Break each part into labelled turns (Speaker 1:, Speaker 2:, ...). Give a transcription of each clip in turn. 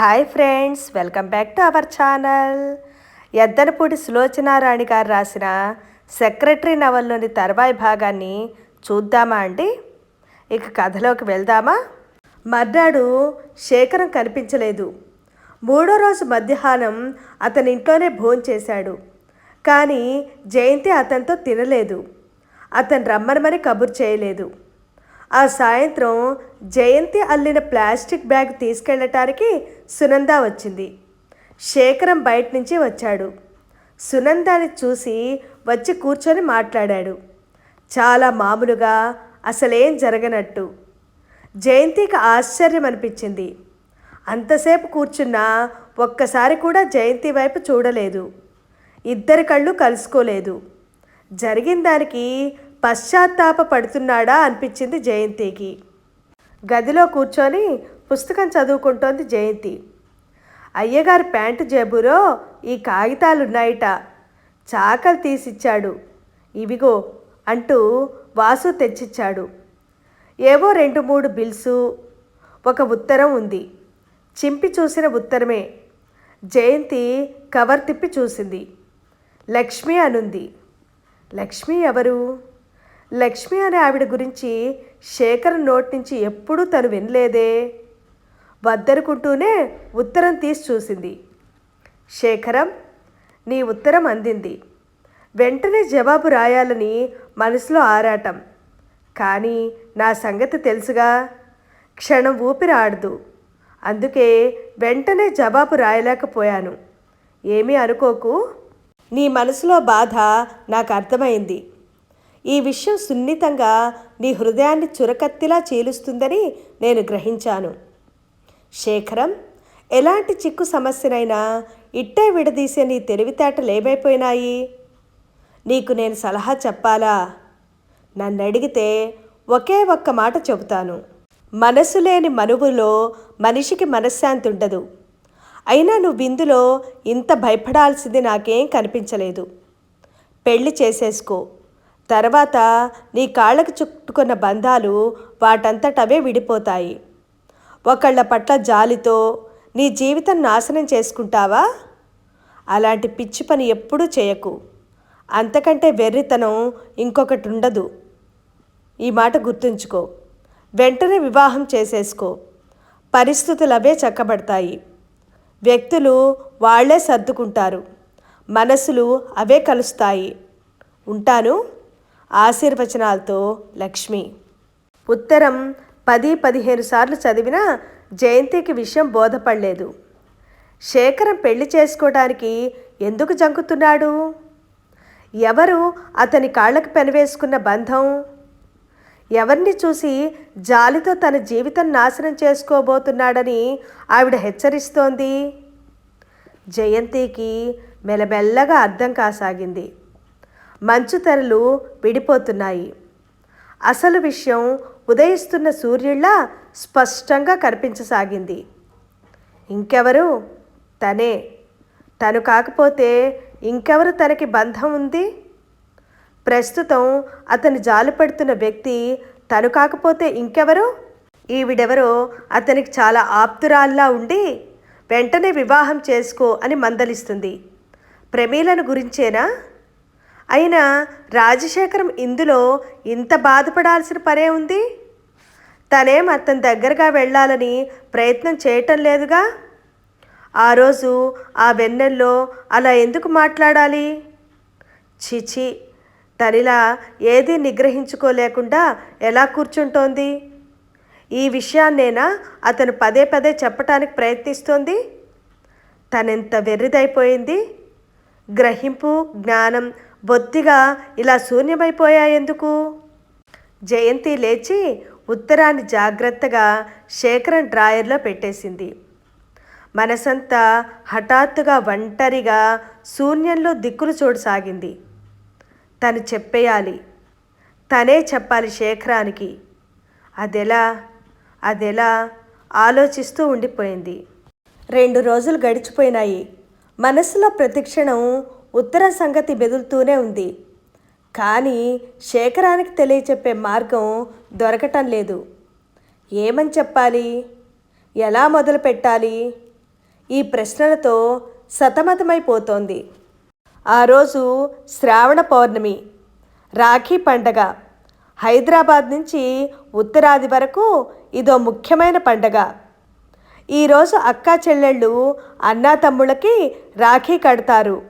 Speaker 1: Hi friends welcome back to our channel. Yaddanapudi Sulochanarani garu రాసిన secretary నవల్లోని తర్వాయి భాగాన్ని చూద్దామా అండి? ఇక కథలోకి వెళ్దామా? మర్నాడు శేఖరం కనిపించలేదు. మూడో రోజు మధ్యాహ్నం అతని ఇంట్లోనే భోంచేశాడు కానీ జయంతి అతనితో తినలేదు. అతను రమ్మనమని కబురు చేయలేదు. ఆ సాయంత్రం జయంతి అల్లిన ప్లాస్టిక్ బ్యాగ్ తీసుకెళ్ళటానికి సునంద వచ్చింది. శేఖరం బయట నుంచి వచ్చాడు. సునందాని చూసి వచ్చి కూర్చొని మాట్లాడాడు. చాలా మామూలుగా అసలేం జరగనట్టు. జయంతికి ఆశ్చర్యం అనిపించింది. అంతసేపు కూర్చున్నా ఒక్కసారి కూడా జయంతి వైపు చూడలేదు. ఇద్దరి కళ్ళు కలుసుకోలేదు. జరిగిన దానికి పశ్చాత్తాప పడుతున్నాడా అనిపించింది జయంతికి. గదిలో కూర్చొని పుస్తకం చదువుకుంటోంది జయంతి. అయ్యగారి ప్యాంటు జేబులో ఈ కాగితాలున్నాయిట. చాకలు తీసిచ్చాడు. ఇవిగో అంటూ వాసు తెచ్చిచ్చాడు. ఏవో రెండు మూడు బిల్సు ఒక ఉత్తరం ఉంది. చింపి చూసిన ఉత్తరమే. జయంతి కవర్ తిప్పి చూసింది. లక్ష్మి అనుంది. లక్ష్మి ఎవరు? లక్ష్మి అనే ఆవిడ గురించి శేఖర్ నోటి నుంచి ఎప్పుడూ తను వినలేదే. వద్దనుకుంటూనే ఉత్తరం తీసి చూసింది. శేఖరం నీ ఉత్తరం అందింది. వెంటనే జవాబు రాయాలని మనసులో ఆరాటం. కానీ నా సంగతి తెలుసుగా? క్షణం ఊపిరి ఆడదు. అందుకే వెంటనే జవాబు రాయలేకపోయాను. ఏమీ అనుకోకు. నీ మనసులో బాధ నాకు అర్థమైంది. ఈ విషయం సున్నితంగా నీ హృదయాన్ని చురకత్తిలా చీలుస్తుందని నేను గ్రహించాను. శేఖరం ఎలాంటి చిక్కు సమస్యనైనా ఇట్టే విడదీసే నీ తెలివితేటలు ఏమైపోయినాయి నీకు నేను సలహా చెప్పాలా? నన్ను అడిగితే ఒకే ఒక్క మాట చెబుతాను. మనసు లేని మనువులో మనిషికి మనశ్శాంతి ఉండదు. అయినా నువ్వు ఇందులో ఇంత భయపడాల్సింది నాకేం కనిపించలేదు. పెళ్ళి చేసేసుకో. తర్వాత నీ కాళ్ళకు చుట్టుకున్న బంధాలు వాటంతటవే విడిపోతాయి. ఒకళ్ళ పట్ల జాలితో నీ జీవితం నాశనం చేసుకుంటావా? అలాంటి పిచ్చి పని ఎప్పుడూ చేయకు. అంతకంటే వెర్రితనం ఇంకొకటి ఉండదు ఈ మాట గుర్తుంచుకో. వెంటనే వివాహం చేసేసుకో. పరిస్థితులు అవే చక్కబడతాయి. వ్యక్తులు వాళ్ళే సర్దుకుంటారు. మనసులు అవే కలుస్తాయి. ఉంటాను? ఆశీర్వచనాలతో లక్ష్మి. ఉత్తరం పది పదిహేను సార్లు చదివినా జయంతికి విషయం బోధపడలేదు. శేఖరం పెళ్ళి చేసుకోవడానికి ఎందుకు జంకుతున్నాడు? ఎవరు అతని కాళ్ళకు పెనవేసుకున్న బంధం? ఎవరిని చూసి జాలితో తన జీవితం నాశనం చేసుకోబోతున్నాడని ఆవిడ హెచ్చరిస్తోంది. జయంతికి మెల్లమెల్లగా అర్థం కాసాగింది. మంచు తెరలు విడిపోతున్నాయి. అసలు విషయం ఉదయిస్తున్న సూర్యుళ్ళ స్పష్టంగా కనిపించసాగింది. ఇంకెవరు? తనే. తను కాకపోతే ఇంకెవరు తనకి బంధం ఉంది? ప్రస్తుతం అతను జాలుపడుతున్న వ్యక్తి తను కాకపోతే ఇంకెవరు? ఈవిడెవరో అతనికి చాలా ఆప్తురాల్లా ఉండి వెంటనే వివాహం చేసుకో అని మందలిస్తుంది. ప్రమీలను గురించేనా? అయినా రాజశేఖరం ఇందులో ఇంత బాధపడాల్సిన పనే ఉంది? తనేం అతని దగ్గరగా వెళ్ళాలని ప్రయత్నం చేయటం లేదుగా? ఆ రోజు ఆ వెన్నెల్లో అలా ఎందుకు మాట్లాడాలి? చిచి తనిలా ఏదీ నిగ్రహించుకోలేకుండా ఎలా కూర్చుంటోంది? ఈ విషయాన్నేనా అతను పదే పదే చెప్పటానికి ప్రయత్నిస్తోంది? తనెంత వెర్రిదైపోయింది? గ్రహింపు జ్ఞానం బొత్తిగా ఇలా శూన్యమైపోయాయెందుకు జయంతి లేచి ఉత్తరాన్ని జాగ్రత్తగా శేఖరం డ్రాయర్లో పెట్టేసింది. మనసంతా హఠాత్తుగా ఒంటరిగా శూన్యంలో దిక్కులు చూడసాగింది. తను చెప్పేయాలి. తనే చెప్పాలి శేఖరానికి. అదెలా? అదెలా? ఆలోచిస్తూ ఉండిపోయింది. రెండు రోజులు గడిచిపోయినాయి. మనసులో ప్రతిక్షణం ఉత్తరం సంగతి బెదులుతూనే ఉంది. కానీ శేఖరానికి తెలియచెప్పే మార్గం దొరకటం లేదు. ఏమని చెప్పాలి? ఎలా మొదలు పెట్టాలి? ఈ ప్రశ్నలతో సతమతమైపోతోంది. ఆ రోజు శ్రావణ పౌర్ణమి రాఖీ పండగ. హైదరాబాద్ నుంచి ఉత్తరాది వరకు ఇదో ముఖ్యమైన పండగ. ఈరోజు అక్కా చెల్లెళ్ళు అన్నా తమ్ముళ్ళకి రాఖీ కడతారు.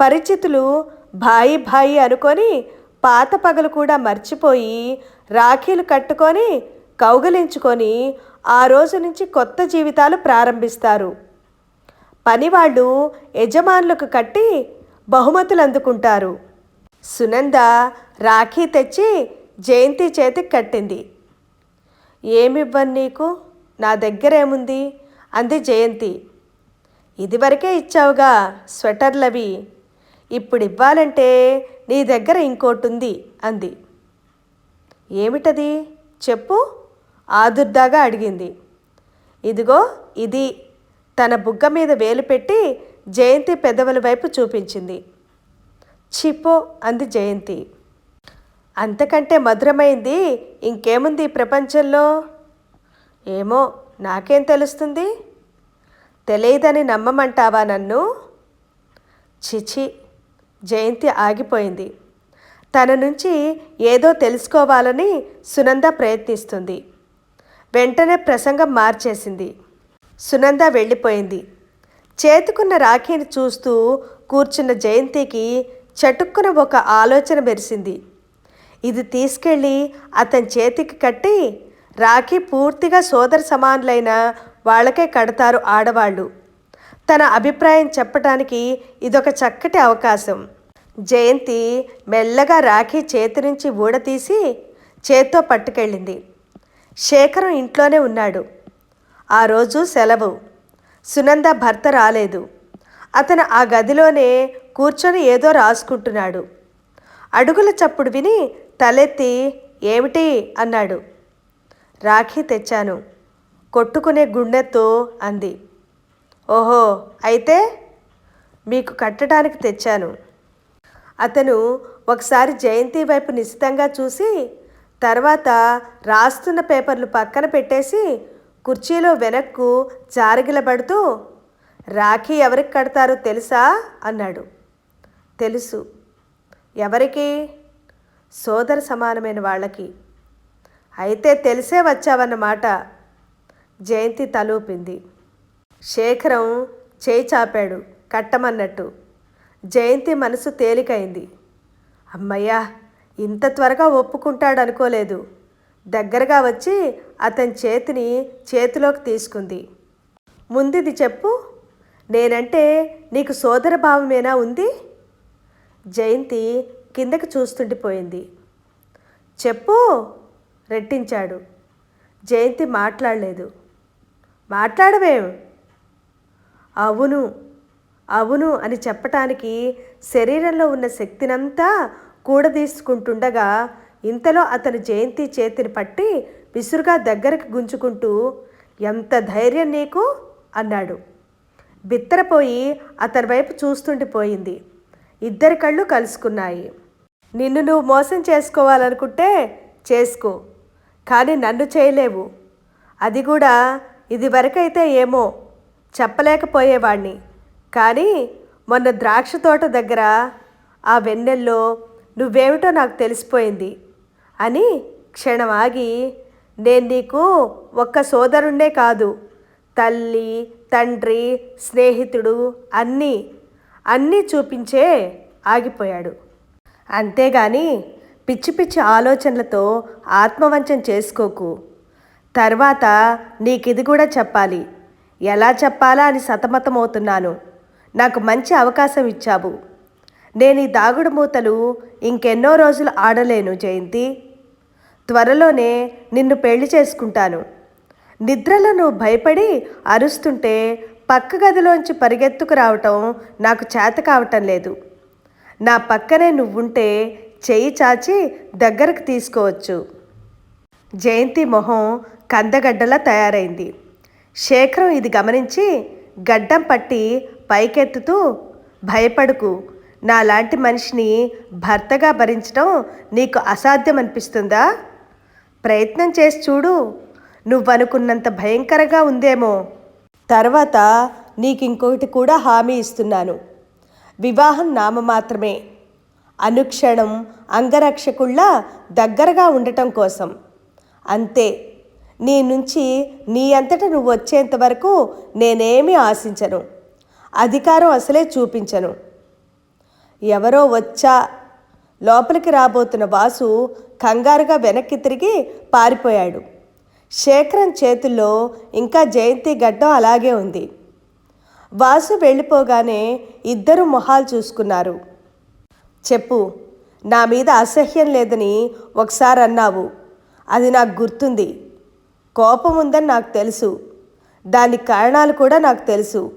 Speaker 1: పరిచితులు భాయి భాయి అనుకొని పాత పగలు కూడా మర్చిపోయి రాఖీలు కట్టుకొని కౌగలించుకొని ఆ రోజు నుంచి కొత్త జీవితాలు ప్రారంభిస్తారు. పనివాళ్ళు యజమానులకు కట్టి బహుమతులు అందుకుంటారు. సునంద రాఖీ తెచ్చి జయంతి చేతికి కట్టింది. ఏమివ్వను నీకు? నా దగ్గర ఏముంది? అంది జయంతి. ఇదివరకే ఇచ్చావుగా స్వెటర్లవి. ఇప్పుడు ఇవ్వాలంటే నీ దగ్గర ఇంకోటి ఉంది అంది. ఏమిటది? చెప్పు ఆదుర్దాగా అడిగింది. ఇదిగో ఇది. తన బుగ్గ మీద వేలు పెట్టి జయంతి పెదవుల వైపు చూపించింది. చిపో అంది జయంతి. అంతకంటే మధురమైంది ఇంకేముంది ఈ ప్రపంచంలో? ఏమో నాకేం తెలుస్తుంది? తెలియదని నమ్మమంటావా నన్ను? చిచి జయంతి ఆగిపోయింది. తన నుంచి ఏదో తెలుసుకోవాలని సునంద ప్రయత్నిస్తుంది. వెంటనే ప్రసంగం మార్చేసింది. సునంద వెళ్ళిపోయింది. చేతుకున్న రాఖీని చూస్తూ కూర్చున్న జయంతికి చటుక్కున ఒక ఆలోచన మెరిసింది. ఇది తీసుకెళ్ళి అతని చేతికి కట్టి రాఖీ పూర్తిగా సోదర సమానులైన వాళ్ళకే కడతారు ఆడవాళ్ళు. తన అభిప్రాయం చెప్పటానికి ఇదొక చక్కటి అవకాశం. జయంతి మెల్లగా రాఖీ చేతి నుంచి ఊడతీసి చేత్తో పట్టుకెళ్ళింది. శేఖరం ఇంట్లోనే ఉన్నాడు. ఆ రోజు సెలవు. సునంద భర్త రాలేదు. అతను ఆ గదిలోనే కూర్చొని ఏదో రాసుకుంటున్నాడు. అడుగుల చప్పుడు విని తలెత్తి ఏమిటి? అన్నాడు. రాఖీ తెచ్చాను. కొట్టుకునే గుండెతో అంది. ఓహో అయితే మీకు కట్టడానికి తెచ్చాను. అతను ఒకసారి జయంతి వైపు నిశితంగా చూసి తర్వాత రాస్తున్న పేపర్లు పక్కన పెట్టేసి కుర్చీలో వెనక్కు జారగిలబడుతూ రాఖీ ఎవరికి కడతారో తెలుసా? అన్నాడు. తెలుసు. ఎవరికి? సోదర సమానమైన వాళ్ళకి. అయితే తెలిసే వచ్చావన్నమాట. జయంతి తలూపింది. శేఖరం చేయి చాపాడు కట్టమన్నట్టు. జయంతి మనసు తేలికైంది. అమ్మయ్యా ఇంత త్వరగా ఒప్పుకుంటాడు అనుకోలేదు దగ్గరగా వచ్చి అతని చేతిని చేతిలోకి తీసుకుంది. ముందిది చెప్పు నేనంటే నీకు సోదర భావమేనా ఉంది? జయంతి కిందకి చూస్తుండిపోయింది చెప్పు రెట్టించాడు. జయంతి మాట్లాడలేదు. మాట్లాడవేం? అవును అవును అని చెప్పటానికి శరీరంలో ఉన్న శక్తినంతా కూడదీసుకుంటుండగా ఇంతలో అతను జయంతి చేతిని పట్టి విసురుగా దగ్గరికి గుంజుకుంటూ ఎంత ధైర్యం నీకు? అన్నాడు. బిత్తరపోయి అతని వైపు చూస్తుండిపోయింది ఇద్దరి కళ్ళు కలుసుకున్నాయి. నిన్ను నువ్వు మోసం చేసుకోవాలనుకుంటే చేసుకో కానీ నన్ను చేయలేవు. అది కూడా ఇది వరకైతే ఏమో చెప్పలేకపోయేవాణ్ణి. కానీ మొన్న ద్రాక్ష తోట దగ్గర ఆ వెన్నెల్లో నువ్వేమిటో నాకు తెలిసిపోయింది అని క్షణం ఆగి నేను నీకు ఒక్క సోదరుణ్ణే కాదు తల్లి తండ్రి స్నేహితుడు అన్నీ అన్నీ చూపించే ఆగిపోయాడు. అంతేగాని పిచ్చి పిచ్చి ఆలోచనలతో ఆత్మవంచం చేసుకోకు. తర్వాత నీకిది కూడా చెప్పాలి. ఎలా చెప్పాలా అని సతమతమవుతున్నాను. నాకు మంచి అవకాశం ఇచ్చావు. నేను ఈ దాగుడు మూతలు ఇంకెన్నో రోజులు ఆడలేను జయంతి. త్వరలోనే నిన్ను పెళ్ళి చేసుకుంటాను. నిద్రలో నువ్వు భయపడి అరుస్తుంటే పక్క గదిలోంచి పరిగెత్తుకు రావటం నాకు చేత కావటం లేదు. నా పక్కనే నువ్వుంటే చెయ్యి చాచి దగ్గరకు తీసుకోవచ్చు. జయంతి మొహం కందగడ్డలా తయారైంది. శేఖరం ఇది గమనించి గడ్డం పట్టి పైకెత్తుతూ భయపడుకు నాలాంటి మనిషిని భర్తగా భరించడం నీకు అసాధ్యం అనిపిస్తుందా ప్రయత్నం చేసి చూడు నువ్వనుకున్నంత భయంకరంగా ఉందేమో. తర్వాత నీకు ఇంకొకటి కూడా హామీ ఇస్తున్నాను. వివాహం నామమాత్రమే. అనుక్షణం అంగరక్షకుల్లా దగ్గరగా ఉండటం కోసం. అంతే. నీ నుంచి నీ అంతట నువ్వు వచ్చేంత వరకు నేనేమీ ఆశించను. అధికారం అసలే చూపించను. ఎవరో వచ్చా లోపలికి రాబోతున్న వాసు కంగారుగా వెనక్కి తిరిగి పారిపోయాడు. శేఖరం చేతుల్లో ఇంకా జయంతి గడ్డం అలాగే ఉంది. వాసు వెళ్ళిపోగానే ఇద్దరు మొహాలు చూసుకున్నారు. చెప్పు నా మీద అసహ్యం లేదని ఒకసారి అన్నావు. అది నాకు గుర్తుంది. కోపం ఉందని నాకు తెలుసు. దానికి కారణాలు కూడా నాకు తెలుసు.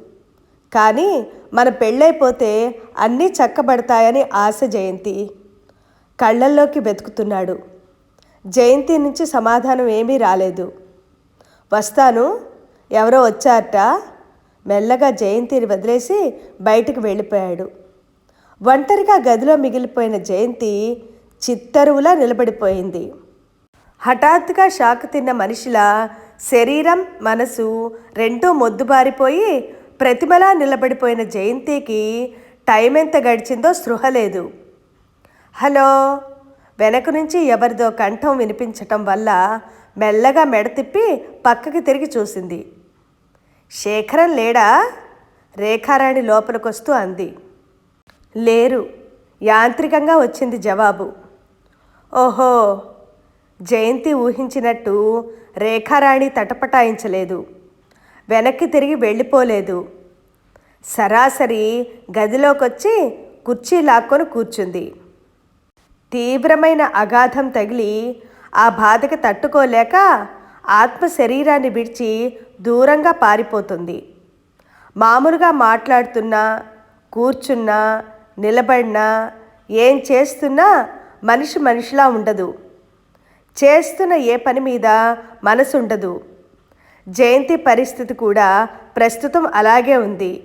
Speaker 1: కానీ మన పెళ్ళైపోతే అన్నీ చక్కబడతాయని ఆశ జయంతి కళ్ళల్లోకి వెతుకుతున్నాడు. జయంతి నుంచి సమాధానం ఏమీ రాలేదు. వస్తాను ఎవరో వచ్చారట. మెల్లగా జయంతిని వదిలేసి బయటికి వెళ్ళిపోయాడు. ఒంటరిగా గదిలో మిగిలిపోయిన జయంతి చిత్తరువులా నిలబడిపోయింది. హఠాత్తుగా షాక్ తిన్న మనిషిలా శరీరం మనసు రెండూ మొద్దుబారిపోయి ప్రతిమలా నిలబడిపోయిన జయంతికి టైం ఎంత గడిచిందో స్పృహ లేదు. హలో! వెనక నుంచి ఎవరిదో కంఠం వినిపించటం వల్ల మెల్లగా మెడ తిప్పి పక్కకి తిరిగి చూసింది. శేఖరం లేడా? రేఖారాణి లోపలికొస్తూ అంది. లేరు. యాంత్రికంగా వచ్చింది జవాబు. ఓహో! జయంతి ఊహించినట్టు రేఖారాణి తటపటాయించలేదు. వెనక్కి తిరిగి వెళ్ళిపోలేదు. సరాసరి గదిలోకొచ్చి కుర్చీ లాక్కొని కూర్చుంది. తీవ్రమైన అగాధం తగిలి ఆ బాధకి తట్టుకోలేక ఆత్మ శరీరాన్ని విడిచి దూరంగా పారిపోతుంది. మామూలుగా మాట్లాడుతున్నా కూర్చున్నా నిలబడినా ఏం చేస్తున్నా మనిషి మనిషిలా ఉండదు. చేస్తున్న ఏ పని మీద మనసుండదు. జయంతి పరిస్థితి కూడా ప్రస్తుతం అలాగే ఉంది.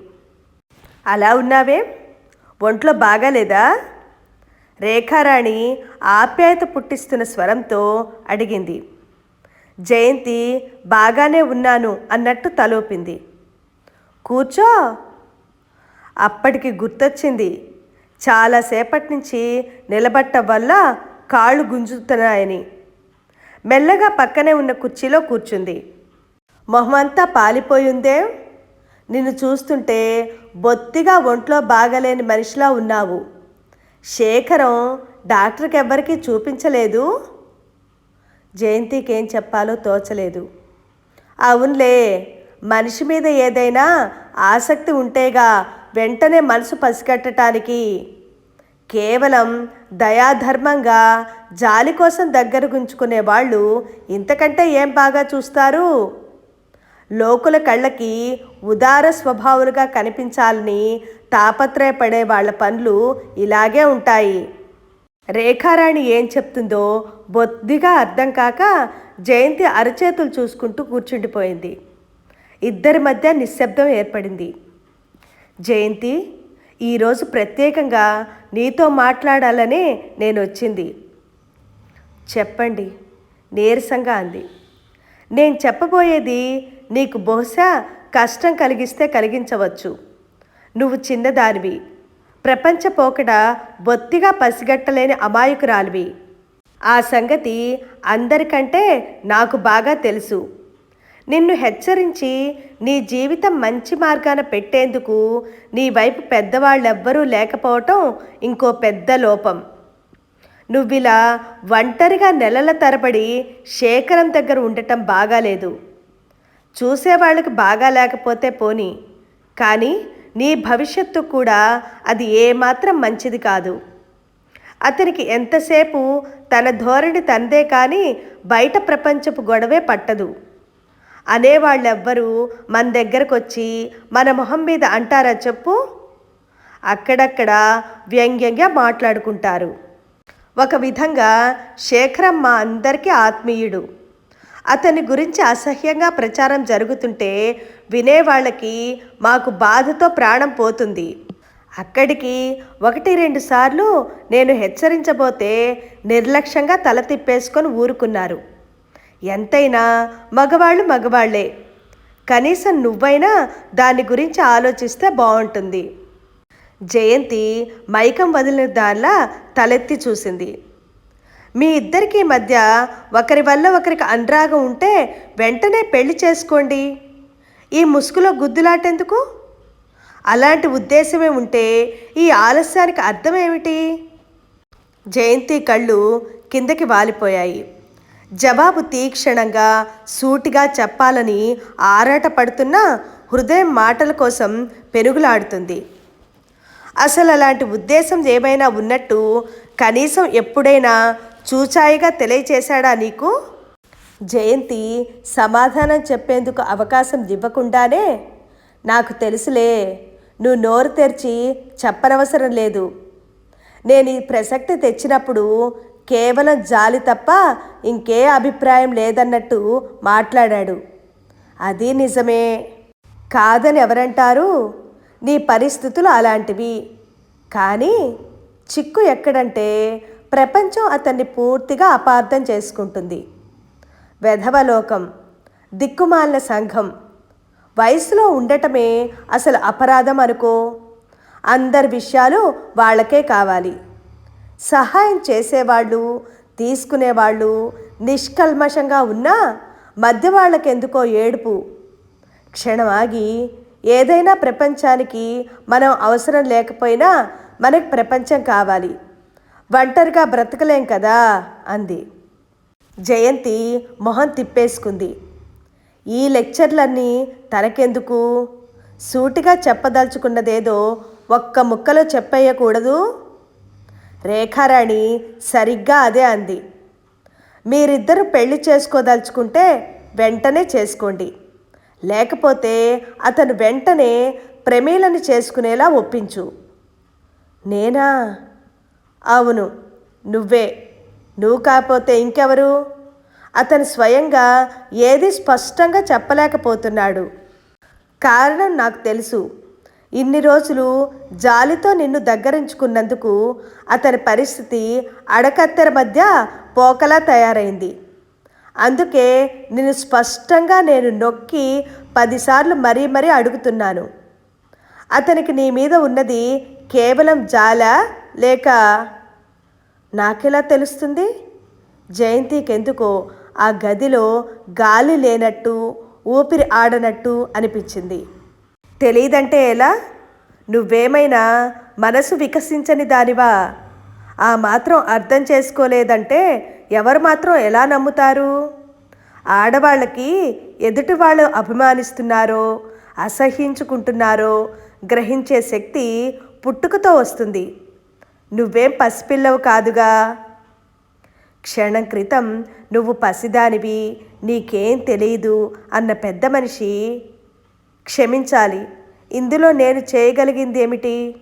Speaker 1: అలా ఉన్నావే? ఒంట్లో బాగాలేదా? రేఖారాణి ఆప్యాయత పుట్టిస్తున్న స్వరంతో అడిగింది. జయంతి బాగానే ఉన్నాను అన్నట్టు తలోపింది. కూర్చో. అప్పటికి గుర్తొచ్చింది. చాలాసేపటి నుంచి నిలబట్ట వల్ల కాళ్ళు గుంజుతున్నాయని. మెల్లగా పక్కనే ఉన్న కుర్చీలో కూర్చుంది. మొహమంతా పాలిపోయిందే నిన్ను చూస్తుంటే బొత్తిగా ఒంట్లో బాగలేని మనిషిలా ఉన్నావు. శేఖరం డాక్టర్కి ఎవ్వరికీ చూపించలేదు. జయంతికి ఏం చెప్పాలో తోచలేదు. అవునులే మనిషి మీద ఏదైనా ఆసక్తి ఉంటేగా వెంటనే మనసు పసిగట్టడానికి కేవలం దయాధర్మంగా జాలి కోసం దగ్గర గుంచుకునే వాళ్ళు ఇంతకంటే ఏం బాగా చూస్తారు? లోకుల కళ్ళకి ఉదార స్వభావులుగా కనిపించాలని తాపత్రయపడే వాళ్ళ పనులు ఇలాగే ఉంటాయి. రేఖారాణి ఏం చెప్తుందో బొద్దిగా అర్థం కాక జయంతి అరచేతులు చూసుకుంటూ కూర్చుండిపోయింది. ఇద్దరి మధ్య నిశ్శబ్దం ఏర్పడింది. జయంతి ఈరోజు ప్రత్యేకంగా నీతో మాట్లాడాలనే నేను వచ్చింది చెప్పండి నీరసంగా అంది. నేను చెప్పబోయేది నీకు బహుశా కష్టం కలిగిస్తే కలిగించవచ్చు. నువ్వు చిన్నదానివి. ప్రపంచ పోకడ బొత్తిగా పసిగట్టలేని అమాయకురాలివి. ఆ సంగతి అందరికంటే నాకు బాగా తెలుసు. నిన్ను హెచ్చరించి నీ జీవితం మంచి మార్గాన పెట్టేందుకు నీ వైపు పెద్దవాళ్ళెవ్వరూ లేకపోవటం ఇంకో పెద్ద లోపం. నువ్విలా ఒంటరిగా నెలల తరబడి శేఖరం దగ్గర ఉండటం బాగాలేదు. చూసేవాళ్ళకి బాగా లేకపోతే పోని కానీ నీ భవిష్యత్తు కూడా అది ఏమాత్రం మంచిది కాదు. అతనికి ఎంతసేపు తన ధోరణి తందే కానీ బయట ప్రపంచపు గొడవే పట్టదు. అనేవాళ్ళెవ్వరూ మన దగ్గరకు వచ్చి మన మొహం మీద అంటారా చెప్పు? అక్కడక్కడ వ్యంగ్యంగా మాట్లాడుకుంటారు. ఒక విధంగా శేఖరం మా అందరికీ ఆత్మీయుడు. అతని గురించి అసహ్యంగా ప్రచారం జరుగుతుంటే వినేవాళ్ళకి మాకు బాధతో ప్రాణం పోతుంది. అక్కడికి ఒకటి రెండు సార్లు నేను హెచ్చరించబోతే నిర్లక్ష్యంగా తల తిప్పేసుకొని ఊరుకున్నారు. ఎంతైనా మగవాళ్ళు మగవాళ్ళే. కనీసం నువ్వైనా దాని గురించి ఆలోచిస్తే బాగుంటుంది జయంతి మైకం వదిలిన దానిలా తలెత్తి చూసింది. మీ ఇద్దరికీ మధ్య ఒకరి వల్ల ఒకరికి అనురాగం ఉంటే వెంటనే పెళ్ళి చేసుకోండి. ఈ ముసుగులో గుద్దులాటెందుకు? అలాంటి ఉద్దేశమే ఉంటే ఈ ఆలస్యానికి అర్థం ఏమిటి? జయంతి కళ్ళు కిందకి వాలిపోయాయి. జవాబు తీక్షణంగా సూటిగా చెప్పాలని ఆరాటపడుతున్న హృదయం మాటల కోసం పెనుగులాడుతుంది. అసలు అలాంటి ఉద్దేశం ఏమైనా ఉన్నట్టు కనీసం ఎప్పుడైనా చూచాయిగా తెలియచేశాడా నీకు? జయంతి సమాధానం చెప్పేందుకు అవకాశం ఇవ్వకుండానే నాకు తెలుసులే నువ్వు నోరు తెరిచి చెప్పనవసరం లేదు. నేను ఈ ప్రసక్తి తెచ్చినప్పుడు కేవలం జాలి తప్ప ఇంకే అభిప్రాయం లేదన్నట్టు మాట్లాడాడు. అది నిజమే. కాదని ఎవరంటారు? నీ పరిస్థితులు అలాంటివి. కానీ చిక్కు ఎక్కడంటే ప్రపంచం అతన్ని పూర్తిగా అపార్థం చేసుకుంటుంది. వెధవలోకం దిక్కుమాలిన సంఘం. వయసులో ఉండటమే అసలు అపరాధం అనుకో. అందరి విషయాలు వాళ్ళకే కావాలి. సహాయం చేసేవాళ్ళు తీసుకునేవాళ్ళు నిష్కల్మషంగా ఉన్నా మధ్య వాళ్ళకెందుకో ఏడుపు క్షణమాగి ఏదైనా ప్రపంచానికి మనం అవసరం లేకపోయినా మనకు ప్రపంచం కావాలి. ఒంటరిగా బ్రతకలేం కదా? అంది. జయంతి మొహం తిప్పేసుకుంది. ఈ లెక్చర్లన్నీ తనకెందుకు? సూటిగా చెప్పదలుచుకున్నదేదో ఒక్క ముక్కలో చెప్పేయకూడదు? రేఖారాణి సరిగ్గా అదే అంది. మీరిద్దరూ పెళ్ళి చేసుకోదలుచుకుంటే వెంటనే చేసుకోండి. లేకపోతే అతను వెంటనే ప్రమేలను చేసుకునేలా ఒప్పించు. నేనా? అవును నువ్వే. నువ్వు కాకపోతే ఇంకెవరు? అతను స్వయంగా ఏది స్పష్టంగా చెప్పలేకపోతున్నాడు. కారణం నాకు తెలుసు. ఇన్ని రోజులు జాలితో నిన్ను దగ్గరించుకున్నందుకు అతని పరిస్థితి అడకత్తెర మధ్య పోకలా తయారైంది. అందుకే నేను స్పష్టంగా నేను నొక్కి పదిసార్లు మరీ మరీ అడుగుతున్నాను. అతనికి నీ మీద ఉన్నది కేవలం జాల లేక నాకెలా తెలుస్తుంది? జయంతికెందుకో ఆ గదిలో గాలి లేనట్టు ఊపిరి ఆడనట్టు అనిపించింది. తెలియదంటే ఎలా? నువ్వేమైనా మనసు వికసించని దానివా? ఆ మాత్రం అర్థం చేసుకోలేదంటే ఎవరు మాత్రం ఎలా నమ్ముతారు? ఆడవాళ్ళకి ఎదుటి వాళ్ళు అభిమానిస్తున్నారో అసహ్యించుకుంటున్నారో గ్రహించే శక్తి పుట్టుకతో వస్తుంది. నువ్వేం పసిపిల్లవు కాదుగా? క్షణం క్రితం నువ్వు పసిదానివి నీకేం తెలియదు అన్న పెద్ద మనిషి క్షమించాలి. ఇందులో నేను చేయగలిగింది ఏమిటి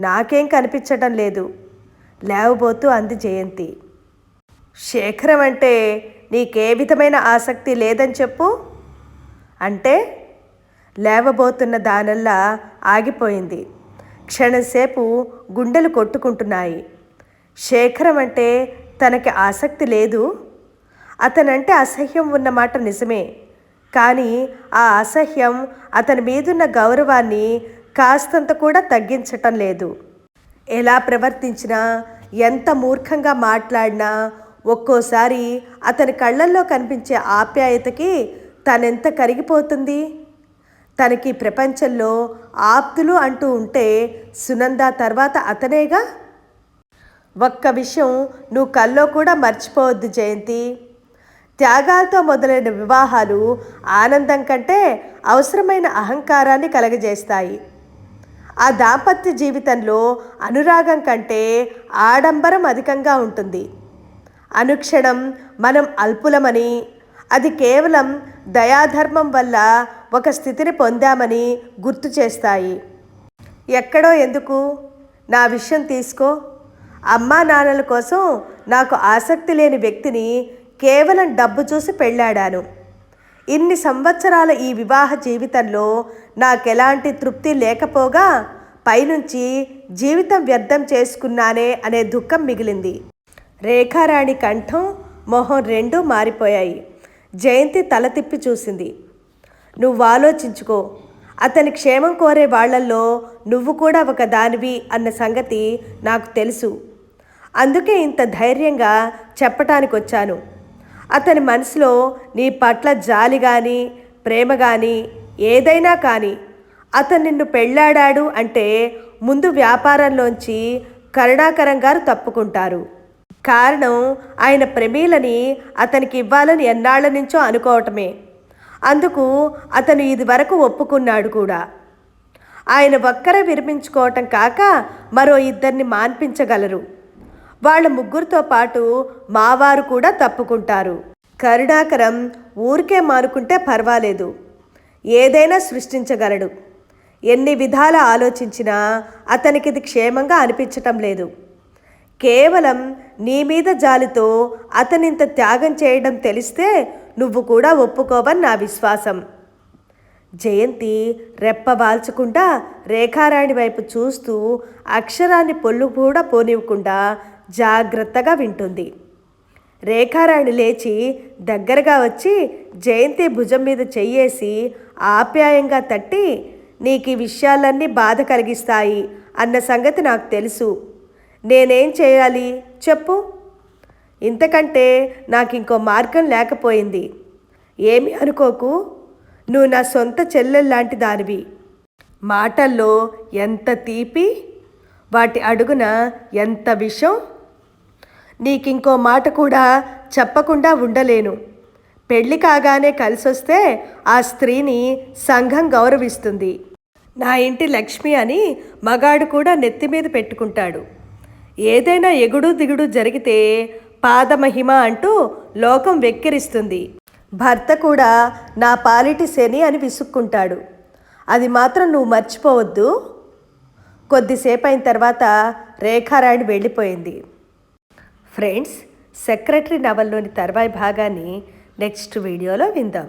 Speaker 1: నాకేం కనిపించటం లేదు. లేవబోతూ అంది జయంతి. శేఖరం అంటే నీకే విధమైన ఆసక్తి లేదని చెప్పు. అంటే? లేవబోతున్న దానల్లా ఆగిపోయింది. క్షణంసేపు గుండెలు కొట్టుకుంటున్నాయి. శేఖరం అంటే తనకి ఆసక్తి లేదు. అతనంటే అసహ్యం ఉన్నమాట నిజమే. కానీ ఆ అసహ్యం అతని మీదున్న గౌరవాన్ని కాస్తంత కూడా తగ్గించటం లేదు. ఎలా ప్రవర్తించినా ఎంత మూర్ఖంగా మాట్లాడినా ఒక్కోసారి అతని కళ్ళల్లో కనిపించే ఆప్యాయతకి తనెంత కరిగిపోతుంది? తనకి ప్రపంచంలో ఆప్తులు అంటూ ఉంటే సునంద తర్వాత అతనేగా? ఒక్క విషయం నువ్వు కల్లో కూడా మర్చిపోవద్దు జయంతి. త్యాగాలతో మొదలైన వివాహాలు ఆనందం కంటే అవసరమైన అహంకారాన్ని కలగజేస్తాయి. ఆ దాంపత్య జీవితంలో అనురాగం కంటే ఆడంబరం అధికంగా ఉంటుంది. అనుక్షణం మనం అల్పులమని అది కేవలం దయాధర్మం వల్ల ఒక స్థితిని పొందామని గుర్తు చేస్తాయి. ఎక్కడో ఎందుకు? నా విషయం తీసుకో. అమ్మా నాన్నల కోసం నాకు ఆసక్తి లేని వ్యక్తిని కేవలం డబ్బు చూసి పెళ్ళాడాను. ఇన్ని సంవత్సరాల ఈ వివాహ జీవితంలో నాకెలాంటి తృప్తి లేకపోగా పైనుంచి జీవితం వ్యర్థం చేసుకున్నానే అనే దుఃఖం మిగిలింది. రేఖారాణి కంఠం మొహం రెండూ మారిపోయాయి. జయంతి తల తిప్పి చూసింది. నువ్వు ఆలోచించుకో. అతని క్షేమం కోరే వాళ్ళల్లో నువ్వు కూడా ఒక దానివి అన్న సంగతి నాకు తెలుసు. అందుకే ఇంత ధైర్యంగా చెప్పటానికి వచ్చాను అతని మనసులో నీ పట్ల జాలి కానీ ప్రేమ కానీ ఏదైనా కానీ అతను నిన్ను పెళ్ళాడాడు అంటే ముందు వ్యాపారంలోంచి కరుణాకరం గారు తప్పుకుంటారు. కారణం ఆయన ప్రమీలని అతనికి ఇవ్వాలని ఎన్నాళ్ళ నుంచో అనుకోవటమే. అందుకు అతను ఇదివరకు ఒప్పుకున్నాడు కూడా. ఆయన ఒక్కరే విరమించుకోవటం కాక మరో ఇద్దరిని మాన్పించగలరు. వాళ్ళ ముగ్గురితో పాటు మావారు కూడా తప్పుకుంటారు. కరుణాకరం ఊరికే మారుకుంటే పర్వాలేదు. ఏదైనా సృష్టించగలడు. ఎన్ని విధాల ఆలోచించినా అతనికి ఇది క్షేమంగా అనిపించటం లేదు. కేవలం నీ మీద జాలితో అతనింత త్యాగం చేయడం తెలిస్తే నువ్వు కూడా ఒప్పుకోవని నా విశ్వాసం. జయంతి రెప్పవాల్చకుండా రేఖారాణి వైపు చూస్తూ అక్షరాన్ని పొల్లు కూడా పోనివ్వకుండా జాగ్రత్తగా వింటుంది. రేఖారాణి లేచి దగ్గరగా వచ్చి జయంతి భుజం మీద చెయ్యేసి ఆప్యాయంగా తట్టి నీకు ఈ విషయాలన్నీ బాధ కలిగిస్తాయి అన్న సంగతి నాకు తెలుసు. నేనేం చేయాలి? చెప్పు. ఇంతకంటే నాకు ఇంకో మార్గం లేకపోయింది. ఏమి అనుకోకు. నువ్వు నా సొంత చెల్లెల్లాంటి దానివి. మాటల్లో ఎంత తీపి వాటి అడుగున ఎంత విషం నీకింకో మాట కూడా చెప్పకుండా ఉండలేను. పెళ్ళి కాగానే కలిసొస్తే ఆ స్త్రీని సంఘం గౌరవిస్తుంది. నా ఇంటి లక్ష్మి అని మగాడు కూడా నెత్తి మీద పెట్టుకుంటాడు. ఏదైనా ఎగుడు దిగుడు జరిగితే పాదమహిమ అంటూ లోకం వెక్కిరిస్తుంది. భర్త కూడా నా పాలిటి శని అని విసుక్కుంటాడు. అది మాత్రం నువ్వు మర్చిపోవద్దు. కొద్దిసేపు అయిన తర్వాత రేఖారాణి వెళ్ళిపోయింది. ఫ్రెండ్స్ సెక్రటరీ నవల్లోని తర్వాయి భాగాన్ని నెక్స్ట్ వీడియోలో విందాం.